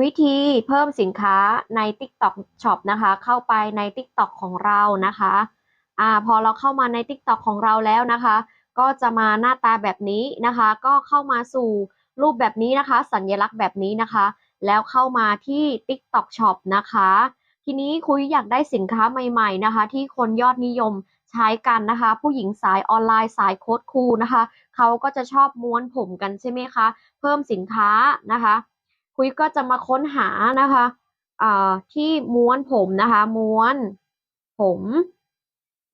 วิธีเพิ่มสินค้าใน TikTok Shop นะคะ เข้าไปใน TikTok ของเรานะคะอ่าพอเราเข้ามาใน TikTok ของเราแล้วนะคะ ก็จะมาหน้าตาแบบนี้นะคะ ก็เข้ามาสู่รูปแบบนี้นะคะ สัญลักษณ์แบบนี้นะคะ แล้วเข้ามาที่ TikTok Shop นะคะ ทีนี้คุยอยากได้สินค้าใหม่ ๆนะคะ ที่คนยอดนิยม ช้กันนะคะ ผู้หญิงสายออนไลน์สายโค้ดคูลนะคะเขาก็จะชอบม้วนผมกันใช่ไหมคะ เพิ่มสินค้านะคะ คุยก็จะมาค้นหานะคะที่ม้วนผมนะคะ ม้วน ผม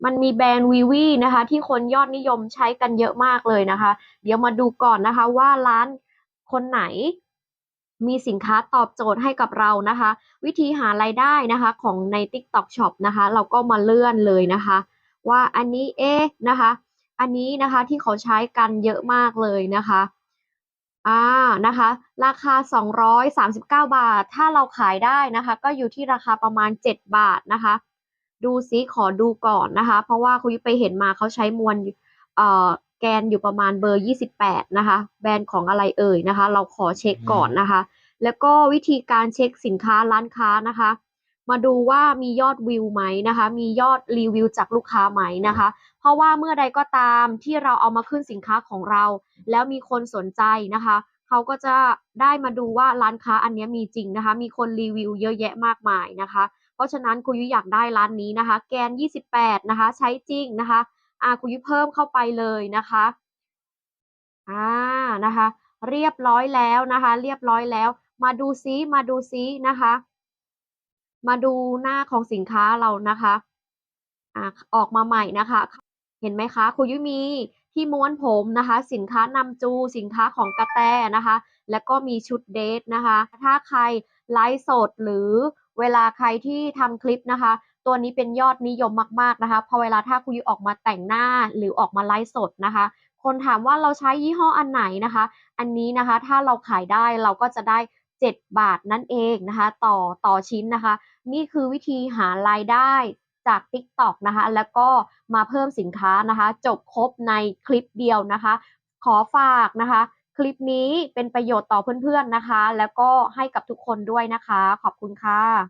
มันมีแบรนด์วีวีนะคะ ที่คนยอดนิยมใช้กันเยอะมากเลยนะคะ เดี๋ยวมาดูก่อนนะคะว่าร้านคนไหนมีสินค้าตอบโจทย์ให้กับเรานะคะ วิธีหารายได้นะคะของใน TikTok Shop นะคะ เราก็มาเลื่อนเลยนะคะ ว่าอันนี้เอ๊ะนะคะ อันนี้นะคะที่เขาใช้กันเยอะมากเลยนะคะอ่านะคะ ราคา 239 บาท ถ้าเราขายได้นะคะ ก็อยู่ที่ราคาประมาณ 7 บาทนะคะ ดูซิขอดูก่อนนะคะ เพราะว่าคุยไปเห็นมาเขาใช้มวลเอ่อแกนอยู่ประมาณเบอร์ 28 นะคะ แบรนด์ของอะไรเอ่ยนะคะ เราขอเช็คก่อนนะคะ แล้วก็วิธีการเช็คสินค้าร้านค้านะคะ มาดูว่ามียอดวิวไหมนะคะ มียอดรีวิวจากลูกค้าไหมนะคะ เพราะว่าเมื่อใดก็ตามที่เราเอามาขึ้นสินค้าของเรา แล้วมีคนสนใจนะคะเขาก็จะได้มาดูว่าร้านค้าอันนี้มีจริงนะคะ มีคนรีวิวเยอะแยะมากมายนะคะ เพราะฉะนั้นคุณยุอยากได้ร้านนี้นะคะ แกน 28 นะคะ ใช้จริงนะคะอ่าคุณยุเพิ่มเข้าไปเลยนะคะอ่านะคะ เรียบร้อยแล้วนะคะ เรียบร้อยแล้ว มาดูซิมาดูซินะคะ มาดูหน้าของสินค้าเรานะคะอ่าออกมาใหม่นะคะ เห็นไหมคะคุยุ้ยมีที่ม้วนผมนะคะ สินค้านำจู สินค้าของกระแตนะคะ แล้วก็มีชุดเดทนะคะ ถ้าใครไลฟ์สดหรือเวลาใครที่ทำคลิปนะคะ ตัวนี้เป็นยอดนิยมมากๆนะคะพอเวลาถ้าคุณยุ้ยออกมาแต่งหน้าหรือออกมาไลฟ์สดนะคะ คนถามว่าเราใช้ยี่ห้ออันไหนนะคะ อันนี้นะคะถ้าเราขายได้เราก็จะได้ 7 บาทนั่นเองนะคะต่อต่อชิ้นนะคะ นี่คือวิธีหารายได้จาก TikTok นะคะแล้วก็มาเพิ่มสินค้านะคะ จบครบในคลิปเดียวนะคะ ขอฝากนะคะ คลิปนี้เป็นประโยชน์ต่อเพื่อนๆนะคะ แล้วก็ให้กับทุกคนด้วยนะคะ ขอบคุณค่ะ